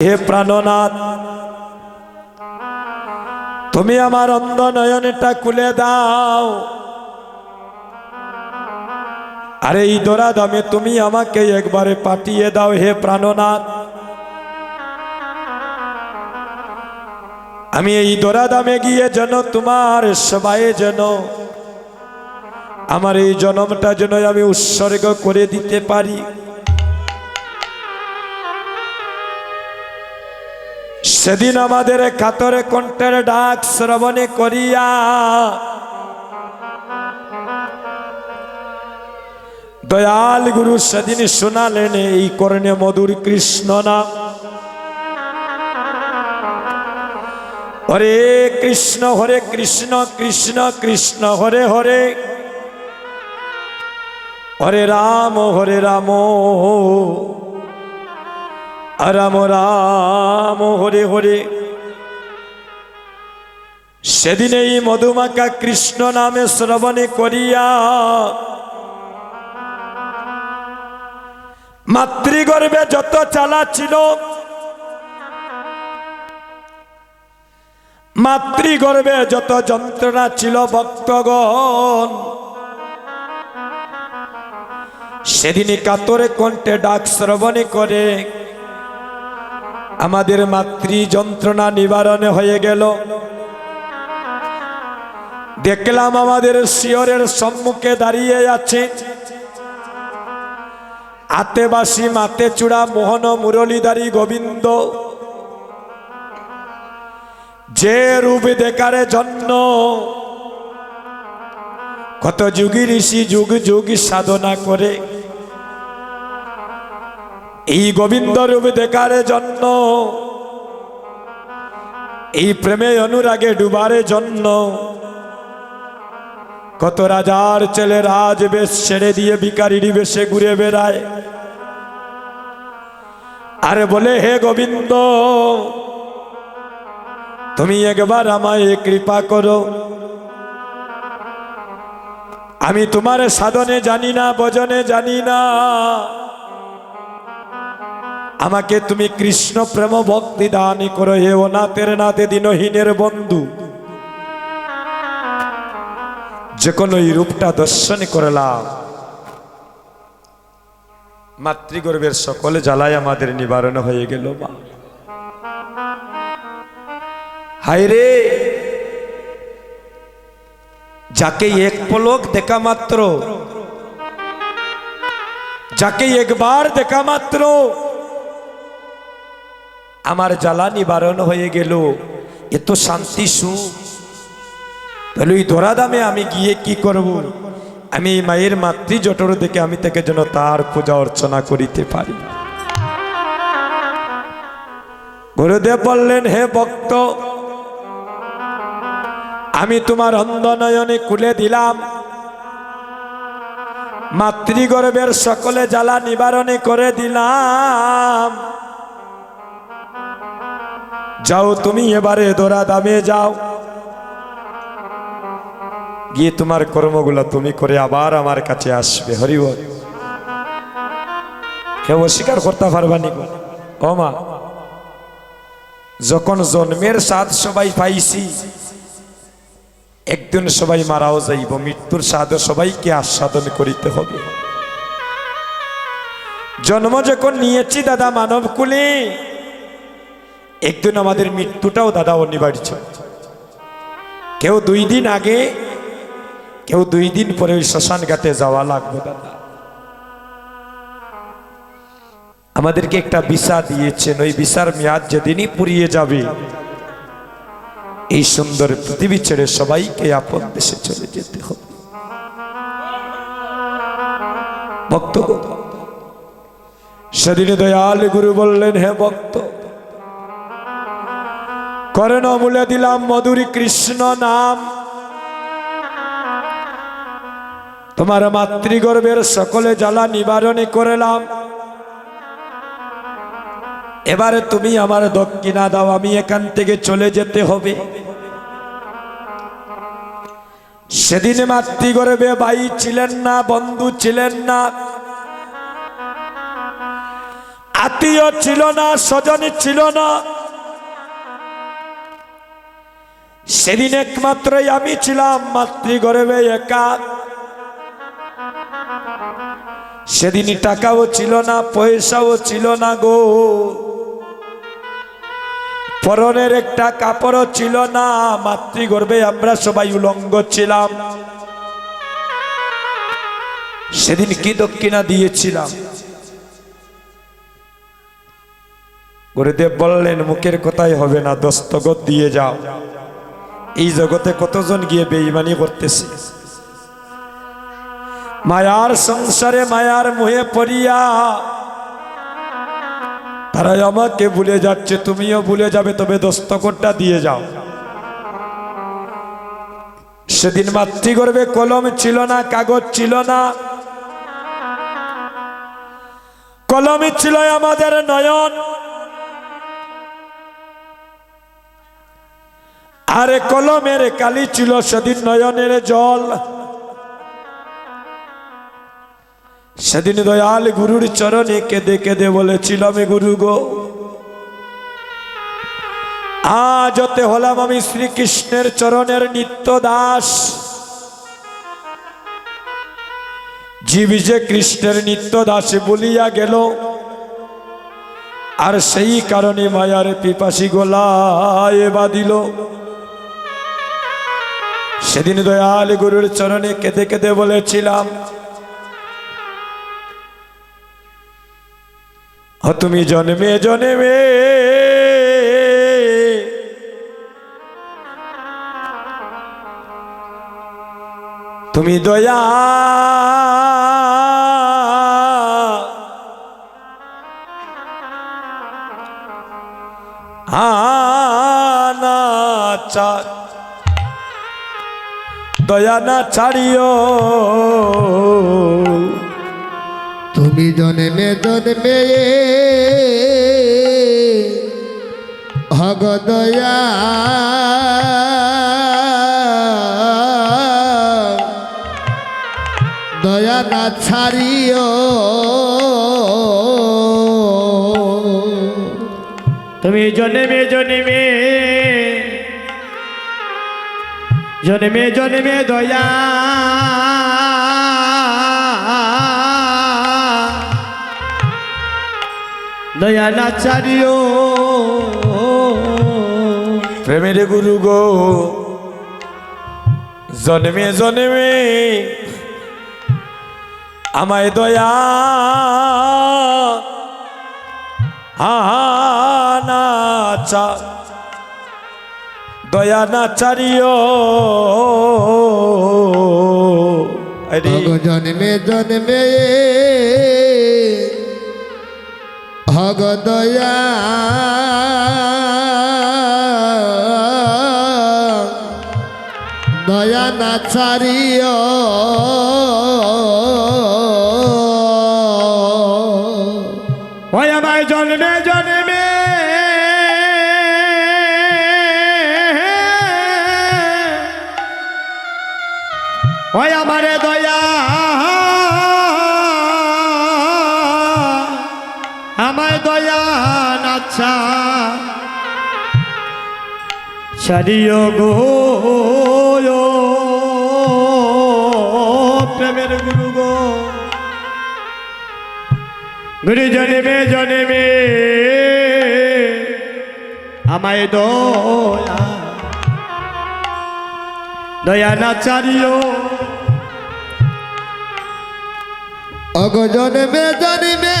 হে প্রাণনাথ, তুমি আমার অন্ধ নয়নটা খুলে দাও। আরে এই দোরা দামে তুমি আমাকে একবারে পাঠিয়ে দাও হে প্রাণনাথ। আমি এই দোরা দামে গিয়ে যেন তোমার সবাই যেন আমার এই জন্মটা যেন আমি উৎসর্গ করে দিতে পারি। সেদিন আমাদের কাতরে কণ্ঠের ডাক শ্রবণে করিয়া দয়াল গুরু সেদিন শোনালেন এই কর্ণে মধুর কৃষ্ণ নাম। হরে কৃষ্ণ হরে কৃষ্ণ কৃষ্ণ কৃষ্ণ, হরে হরে। হরে রাম হরে রাম। রাম রাম হরে হরে। সেদিন এই মধুমাকা কৃষ্ণ নামে শ্রবণে করিয়া মাতৃগর্ভে যত চালা ছিল, মাতৃগর্ভে যত যন্ত্রণা ছিল ভক্তগণ সেদিনই কাতরে কণ্ঠে ডাক শ্রবণে করে। আমাদের মাতৃ যন্ত্রণা নিবারণ হয়ে গেল। দেখলাম আমাদের শিয়রের সম্মুখে দাঁড়িয়ে আছে। আতেবাসী মাতে চূড়া মোহন, মুরলীধারী, গোবিন্দ। যে রূপ দেখারে জন্য কত যুগী ঋষি যুগ যুগ সাধনা করে। এই গোবিন্দ রূপ দেখার জন্য, এই প্রেমে অনুরাগে ডুবারে জন্য, কত রাজার ছেলে রাজ বেশ ছেড়ে দিয়ে বিকারির বেশে ঘুরে বেড়ায়। আরে বলে, হে গোবিন্দ, তুমি একবার আমায় কৃপা করো। আমি তোমার সাধনে জানি না, ভজনে জানি না। আমাকে তুমি কৃষ্ণ প্রেম ভক্তি দান করো হে ও নাতের নাতে দিনহীনের বন্ধু। যখন এই রূপটা দর্শন করলাম। মাতৃগর্ভের সকলে জ্বালায় আমাদের নিবারণ হয়ে গেল মা। হায় রে! যাকে এক পলক দেখা মাত্র, যাকে একবার দেখা মাত্র আমার জ্বালা নিবারণ হয়ে গেল। এত শান্তি সুখ। তাহলে ওই ধরা দামে আমি গিয়ে কি করব? আমি এই মায়ের মাতৃ জটর দেখে আমি তাকে যেন তার পূজা অর্চনা করিতে পারি। গুরুদেব বললেন, হে ভক্ত, আমি তোমার অন্ধনয়নে খুলে দিলাম। মাতৃগর্ভের সকলে জ্বালা নিবারণে করে দিলাম। যাও, তুমি এবারে দোরা দামে যাও। গিয়ে তোমার কর্মগুলো তুমি করে আবার আমার কাছে আসবে হরিব কেউ অস্বীকার করতে পারবানি। ও মা, যখন জন্মের স্বাদ সবাই পাইছি, একদিন সবাই মারাও যাইব, মৃত্যুর স্বাদ সবাইকে আস্বাদন করিতে হবে। জন্ম যখন নিয়েছি দাদা মানব কুলে একদিন আমাদের মৃত্যুটাও দাদা অনিবার্য। কেউ দুই দিন আগে, কেউ দুই দিন পরে ওই শ্মশান ঘাটে যাওয়া লাগবে দাদা। আমাদেরকে একটা ভিসা দিয়েছেন, ওই ভিসার মেয়াদ যেদিনই পুরিয়ে যাবে, এই সুন্দর পৃথিবী ছেড়ে সবাইকে আপন দেশে চলে যেতে হবে। ভক্ত সেদিনে দয়াল গুরু বললেন, হে ভক্ত করেন মূলে দিলাম মধুরী কৃষ্ণ নাম। তোমার মাতৃগর্ভের সকলে জ্বালা নিবারণে করলাম। এবারে তুমি আমার দক্ষিণা দাও, আমি এখান থেকে চলে যেতে হবে। সেদিন মাতৃগর্ভে বাই ছিলেন না, বন্ধু ছিলেন না। আত্মীয় ছিল না, স্বজন ছিল না। সেদিন একমাত্রই আমি ছিলাম মাতৃগর্ভে একা। সেদিন টাকাও ছিল না, পয়সাও ছিল না গো। পরনের একটা কাপড়ও ছিল না, মাতৃগর্ভে আমরা সবাই উলঙ্গ ছিলাম। সেদিন কি দক্ষিণা দিয়েছিলাম? গুরুদেব বললেন, মুখের কথাই হবে না, দস্তগত দিয়ে যাও। এই জগতে কতজন গিয়ে বেইমানি করতেছে? মায়ার সংসারে মায়ার মুহে পড়িয়া তারা আমাকে ভুলে যাচ্ছে, তুমিও ভুলে যাবে, তবে দস্তকরটা দিয়ে যাও। সেদিন মাতৃগর্ভে কলম ছিল না, কাগজ ছিল না। কলমই ছিল আমাদের নয়ন। আরে কলমের কালি ছিল সেদিন নয়নের জল। সেদিন দয়াল গুরুর চরণে কেঁদে কেঁদে বলেছিল, আমি গুরু গো, আজ হতে হলাম আমি শ্রীকৃষ্ণের চরণের নিত্য দাস জীব যে কৃষ্ণের নিত্য দাসে বলিয়া গেল, আর সেই কারণে মায়ার পিপাসি গোলায় বাঁধিল। সেদিন দয়াল গুরুর চরণে কেঁদে কেঁদে বলেছিলাম তুমি জন্মে জন্মে তুমি দয়া আনা দয়া না ছাড়িও। তুমি জন্মে জন্মে ভগদয়া দয়া না ছাড়িও। তুমি জন্মে জন্মে জন্মে জন্মে দয়া। দয়া না চারিও প্রেমের গুরু গো, জন্মে জন্মে আমায় দয়া। আনা চা দয়া না চারিও জন্মে জন্মে। ভগদয়া দয়া না ছাড়িও। ওই আমায় জন্মে জন্মে। ওই আমারে দয়া। আমায় দয়া নাচ্ছা ছাড়িও গো প্রেমের গুরু গো। গুরু জন্মে জন্মে আমায় দয়া। দয়া না অগ জন্মে জন্মে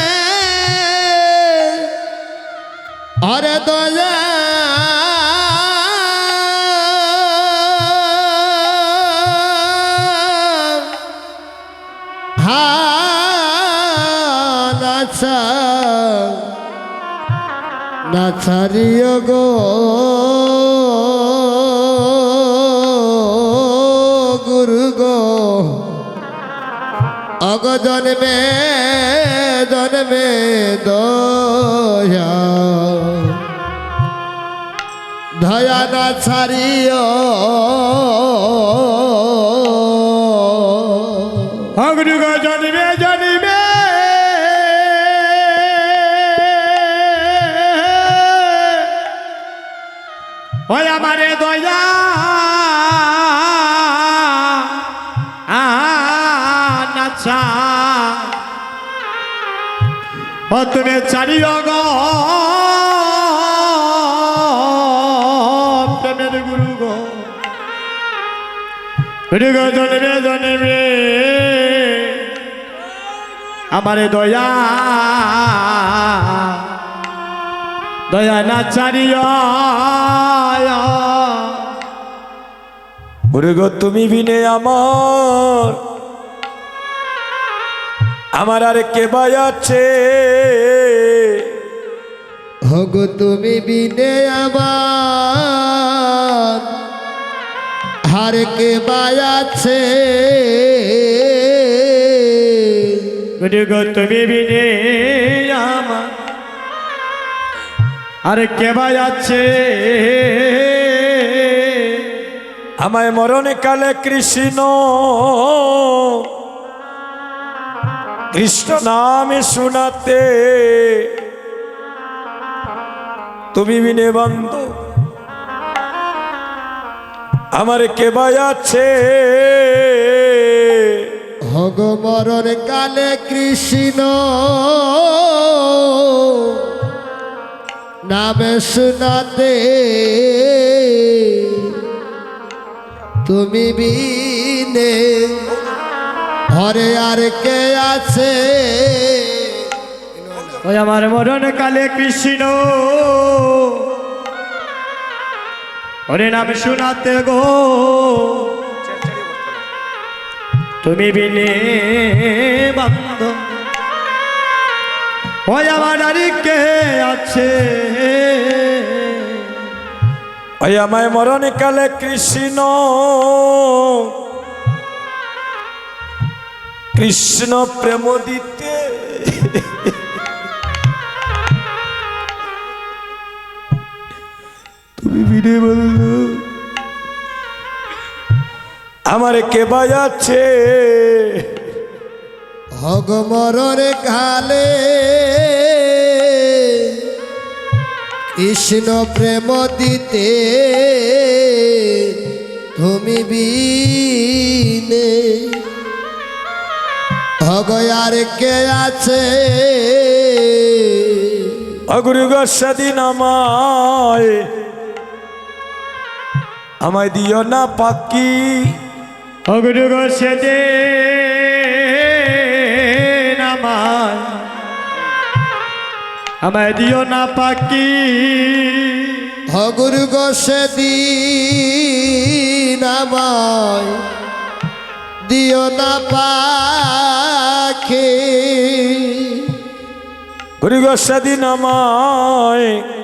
আরে দয়া। নাছারিও গো। অগ জন্মে জন্মে দয়া ধয়া না ছাড়িও। অগ্রুগ জন্মে জন্মে। ওই আমারে দয়া। ও তুমি চারিও গো প্রেমের গুরু গো। গুরু গো জনবে জনবে আমারে দয়া। দয়া না চারিয়া। ওরে তুমি বিনে আমার। আমার আর কে বাই আছে? হগো তুমি বিনে আমার হার কে বায়াছে? গো, তুমি বিনে আমার আর কে আছে আমায় মরণে কালে কৃষ্ণ কৃষ্ণ নামে শোনাতে তুমি বিনে বন্ধ। আমার কে বাই আছে মরণ কালে কৃষ্ণ। নামে শোনাতে। তুমি বিনে হরে আর কে আছে? ওই আমার মরণ কালে কৃষ্ণ। ওরে নাম শোনাতে গো। তুমি বিনে বন্ধ। ওই আমার আর কে আছে? ওই আমায় মরণে কালে কৃষ্ণ। কৃষ্ণ প্রেম দিতে। তুমি বিনে বলল আমার কে বাজাচ্ছে? হগ মরণ কালে কৃষ্ণ প্রেম দিতে তুমি বিনে। হগ আর কে আছে? অগুরু সেদিন আমায় আমায় দিও না পাকি অগুরু সেদে আমায় আমায় দিও না পাকি হগুরু গোসে দিন আমায় দিও না পাখি গুরু সেদিন আমায়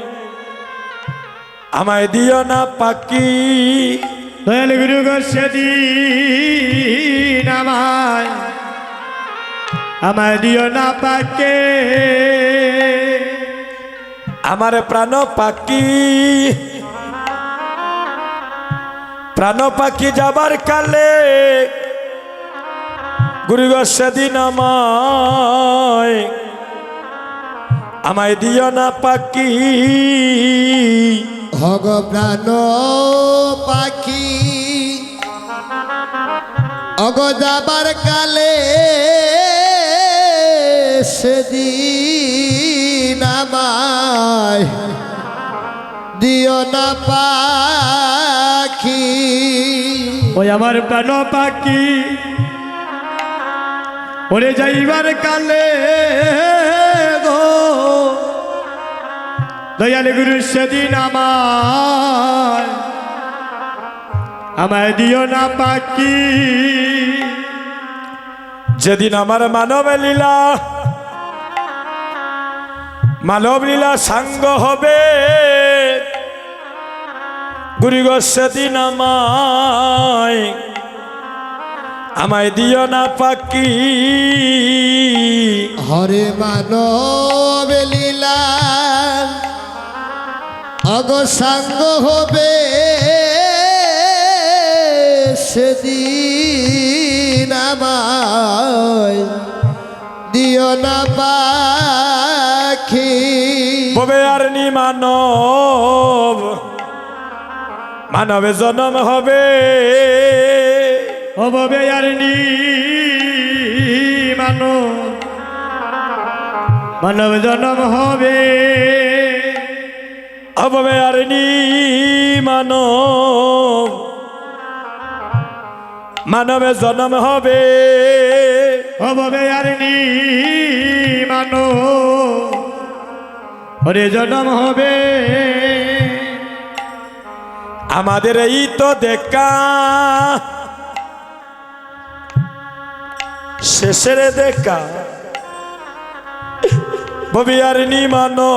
আমায় দিও না পাকি দয়াল গুরু সেদিন আমায় আমায় দিও না পাকে আমার প্রাণ পাখি। প্রাণ পাখি যাবার কালে গুরু সেদিন আমায় আমায় দিও না পাখি। প্রাণ পাখি। অগ যাবার কালে সেদিন দিও না পাখি। ওই আমার প্রাণ পাখি। ওরে যাইবার কালে গো দয়াল গুরু, সেদিন আমায় আমায় দিও না পাখি। যেদিন আমার মানব লীলা মানব লীলা সাঙ্গ হবে গুরুগ সেদিন আমায় আমায় দিও না পাকি হরে মানব লীলা। অগ সাঙ্গ হবে সেদিন আমায় দিও না পাখি। ববে আর নি মানব মানবে জন্ম হবে। অববে আর নি মানো মানব জন্ম হবে। হবে আর নি মানব মানবে জন্ম হবে। অববে আর নি মানো। ওরে জন্ম হবে। আমাদের এই তো দেখা। শেষের দেখা। ববি আর নি মানো।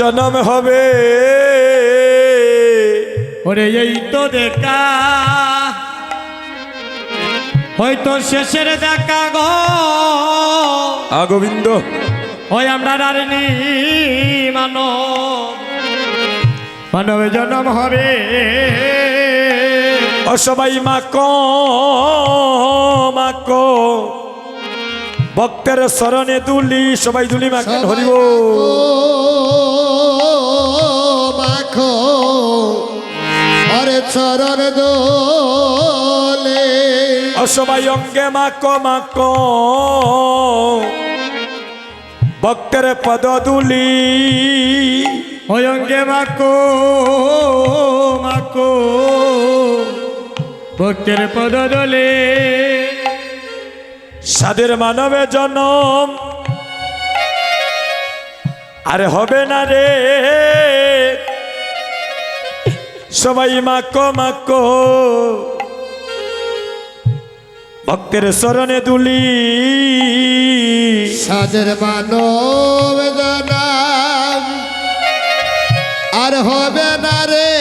জন্ম হবে। ওরে এই তো দেখা। হয়তো শেষের দেখা গো। আগোবিন্দ ওই আমরা নারিনী মানব। মানব জন্ম হবে। ও সবাই মাক মাক ভক্তের স্মরণে দুলি সবাই দুলি মাকেন হরিব। চরণ দোলে। সবাই অঙ্গে মাক মাক ভক্তের পদ দুলি। অঙ্গে মাকো মাকো ভক্তের পদ দলে। সাদের মানবে জনম। আরে হবে না রে। সবাই মাক মাক। ভক্তের স্মরণে দুলি। সাজের মানব আর হবে না রে।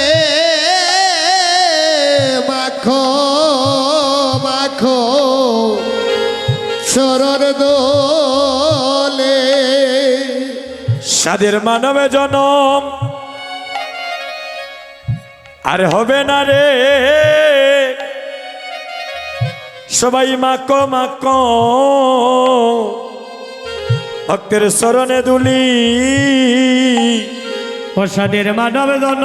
মাখো মাখো। চরণ দোলে। সাদের মানবে জনম। আরে হবে না রে। সবাই মাক মাক। ভক্তের স্মরণে দুলি। প্রসাদের মানব জন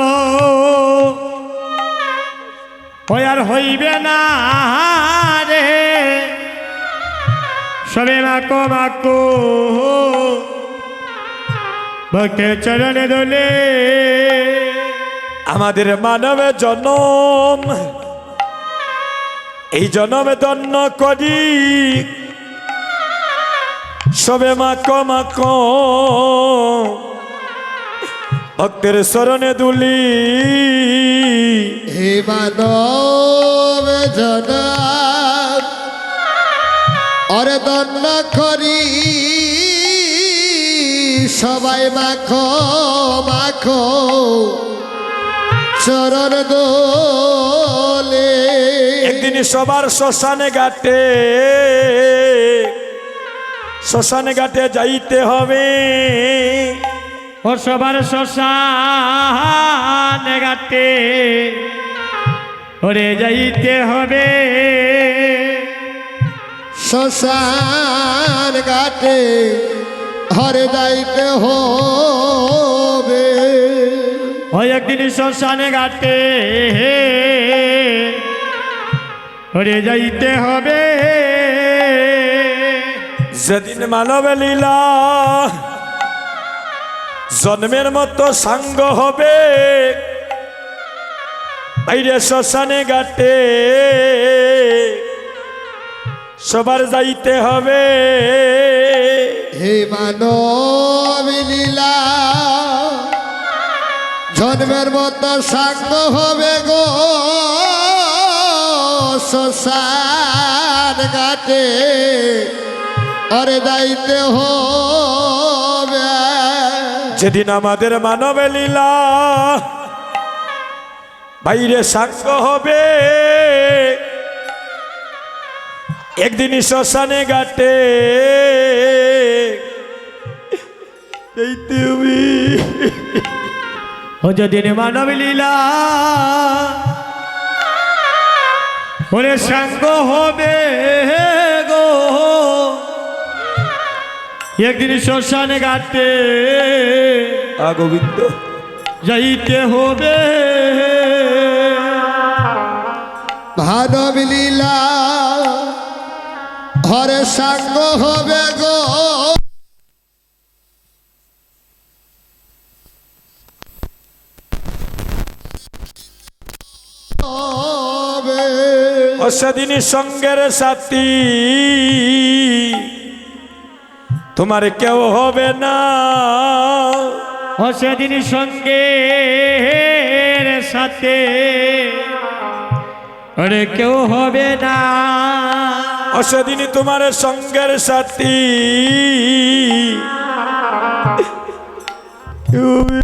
আর হইবে না রে। সবে মাকো মাকো। ভক্তের চরণে দোলে। আমাদের মানবে জনম। এই জনমে দন্য করি। সবে মাক মাক ভক্তের স্মরণে দুলি। হে মানব জনাব অরে দণ্ড করি। সবাই মাখো মাখো। চরণ দোলে। একদিন সবার শ্মশানে ঘাটে শ্মশানে ঘাটে যাইতে হবে। ও সবার শ্মশান গাতে ওরে যাইতে হবে। শ্মশান ঘাটে হরে যাইতে হবে। ওই একদিন শ্মশানে ঘাটে ওরে যাইতে হবে। যেদিন মানব লীলা জন্মের মতো সাঙ্গ হবে। বাইরে শ্মশানে ঘাটে সবার যাইতে হবে। হে মানব জন্মের মতো সাঙ্গ হবে গো শ্মশান ঘাটে অরে যাইতে হবে যেদিন আমাদের মানব লীলা বাইরে সাঙ্গ হবে একদিন শ্মশানে ঘাটে এইতে হবে। ও যেদিন মানব লীলা ওরে সাঙ্গ হবে গো। একদিন শ্মশানে ঘাটে আ গোবিন্দ। যাইতে হবে। মানব লীলা হরে সাঙ্গ হবে গো হবে। ও সেদিন সঙ্গের সাথী। তোমার কেউ হবে না। ও সেদিন সঙ্গে সাথে। আরে কেউ হবে না। ও সেদিন তোমার সঙ্গের সাথী। কেউ